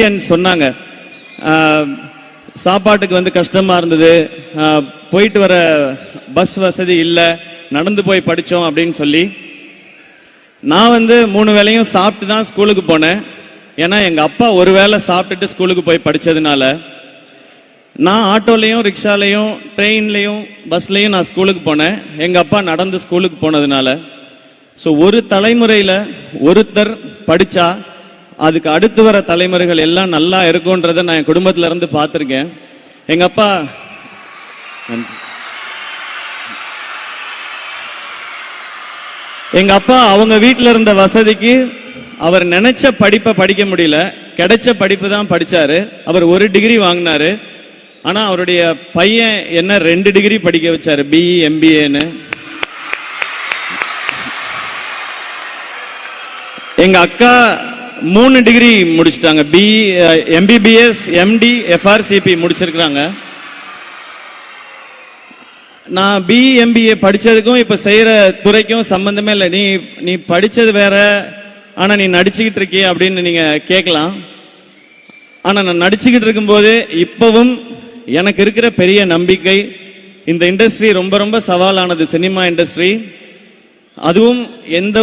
சொன்னாங்க? சாப்பாட்டுக்கு வந்து கஷ்டமா இருந்தது. போயிட்டு வர பஸ் வசதி இல்லை. நடந்து போய் படித்தோம் அப்படின்னு சொல்லி. நான் வந்து மூணு வேளையும் சாப்பிட்டு தான் ஸ்கூலுக்கு போனேன். ஏன்னா எங்கள் அப்பா ஒரு வேளை சாப்பிட்டுட்டு ஸ்கூலுக்கு போய் படித்ததுனால நான் ஆட்டோலையும் ரிக்ஷாலையும் ட்ரெயின்லையும் பஸ்லையும் நான் ஸ்கூலுக்கு போனேன். எங்கள் அப்பா நடந்து ஸ்கூலுக்கு போனதுனால. ஸோ ஒரு தலைமுறையில் ஒருத்தர் படித்தா அதுக்கு அடுத்து வர தலைமுறைகள் எல்லாம் நல்லா இருக்கும்ன்றதை நான் என் குடும்பத்துல இருந்து பார்த்துருக்கேன். எங்கள் அப்பா எங்க அப்பா அவங்க வீட்டில் இருந்த வசதிக்கு அவர் நினைச்ச படிப்பை படிக்க முடியல. கிடைச்ச படிப்பு தான் படிச்சாரு. அவர் ஒரு டிகிரி வாங்கினாரு. ஆனா அவருடைய பையன் என்ன ரெண்டு டிகிரி படிக்க வச்சாரு. பிஇ எம்பிஏன்னு எங்க அக்கா மூணு டிகிரி முடிச்சிட்டாங்க. B MBBS uh, MD FRCP முடிச்சிருக்கிறாங்க. நான் பிஎம்பிஏ எம்பிஏ இப்போ செய்கிற துறைக்கும் சம்மந்தமே இல்லை. நீ நீ படிச்சது வேற. ஆனா நீ நடிச்சுக்கிட்டு இருக்கிய அப்படின்னு நீங்கள் கேட்கலாம். ஆனால் நான் நடிச்சுக்கிட்டு இருக்கும்போது இப்போவும் எனக்கு இருக்கிற பெரிய நம்பிக்கை இந்த இண்டஸ்ட்ரி ரொம்ப ரொம்ப சவாலானது சினிமா இண்டஸ்ட்ரி அதுவும் எந்த